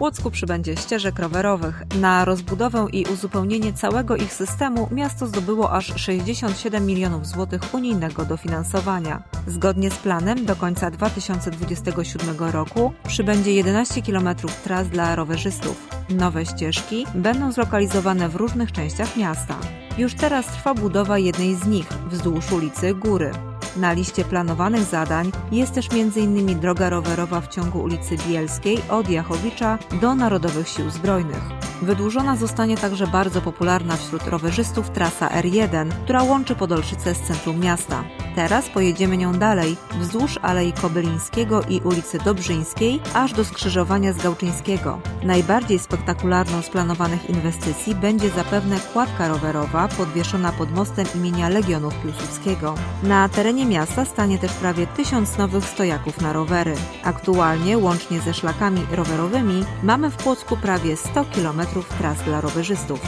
Płocku przybędzie ścieżek rowerowych. Na rozbudowę i uzupełnienie całego ich systemu miasto zdobyło aż 67 milionów złotych unijnego dofinansowania. Zgodnie z planem do końca 2027 roku przybędzie 11 km tras dla rowerzystów. Nowe ścieżki będą zlokalizowane w różnych częściach miasta. Już teraz trwa budowa jednej z nich wzdłuż ulicy Góry. Na liście planowanych zadań jest też m.in. droga rowerowa w ciągu ulicy Bielskiej od Jachowicza do Narodowych Sił Zbrojnych. Wydłużona zostanie także bardzo popularna wśród rowerzystów trasa R1, która łączy Podolszyce z centrum miasta. Teraz pojedziemy nią dalej, wzdłuż Alei Kobylińskiego i ulicy Dobrzyńskiej, aż do skrzyżowania z Gałczyńskiego. Najbardziej spektakularną z planowanych inwestycji będzie zapewne kładka rowerowa podwieszona pod mostem imienia Legionów Piłsudskiego. Na terenie miasta stanie też prawie tysiąc nowych stojaków na rowery. Aktualnie, łącznie ze szlakami rowerowymi, mamy w Płocku prawie 100 km tras dla rowerzystów.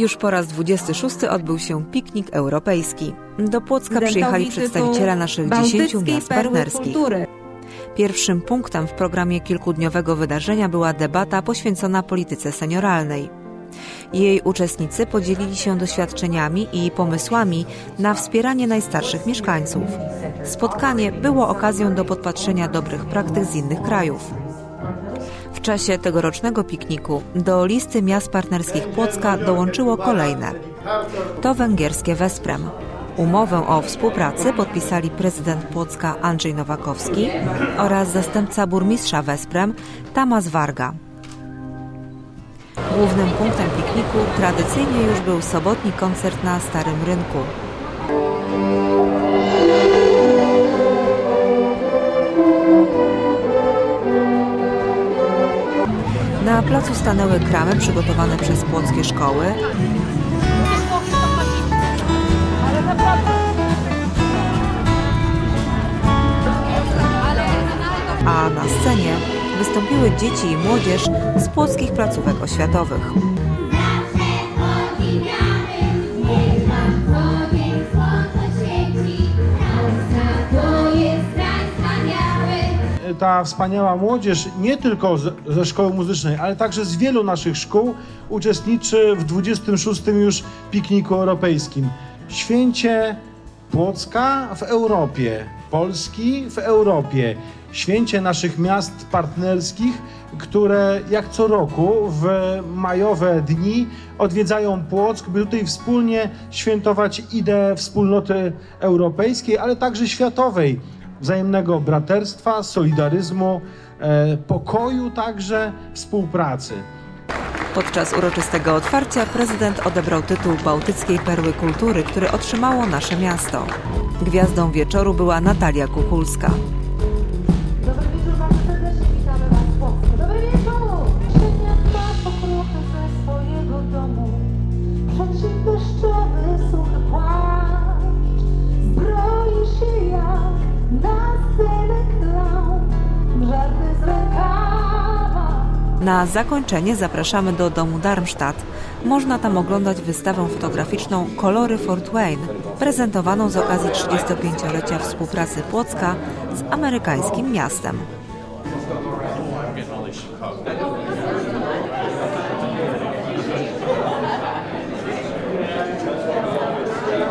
Już po raz 26 odbył się piknik europejski. Do Płocka przyjechali przedstawiciele naszych 10 miast partnerskich. Pierwszym punktem w programie kilkudniowego wydarzenia była debata poświęcona polityce senioralnej. Jej uczestnicy podzielili się doświadczeniami i pomysłami na wspieranie najstarszych mieszkańców. Spotkanie było okazją do podpatrzenia dobrych praktyk z innych krajów. W czasie tegorocznego pikniku do listy miast partnerskich Płocka dołączyło kolejne. To węgierskie Wesprem. Umowę o współpracy podpisali prezydent Płocka Andrzej Nowakowski oraz zastępca burmistrza Wesprem Tamas Warga. Głównym punktem pikniku tradycyjnie już był sobotni koncert na Starym Rynku. Placu stanęły kramy przygotowane przez płockie szkoły, a na scenie wystąpiły dzieci i młodzież z płockich placówek oświatowych. Ta wspaniała młodzież nie tylko ze szkoły muzycznej, ale także z wielu naszych szkół uczestniczy w 26. już pikniku europejskim. Święcie Płocka w Europie, Polski w Europie, święcie naszych miast partnerskich, które jak co roku w majowe dni odwiedzają Płock, by tutaj wspólnie świętować ideę wspólnoty europejskiej, ale także światowej wzajemnego braterstwa, solidaryzmu, e, pokoju także, współpracy. Podczas uroczystego otwarcia prezydent odebrał tytuł Bałtyckiej Perły Kultury, który otrzymało nasze miasto. Gwiazdą wieczoru była Natalia Kukulska. Na zakończenie zapraszamy do domu Darmstadt. Można tam oglądać wystawę fotograficzną Kolory Fort Wayne, prezentowaną z okazji 35-lecia współpracy Płocka z amerykańskim miastem.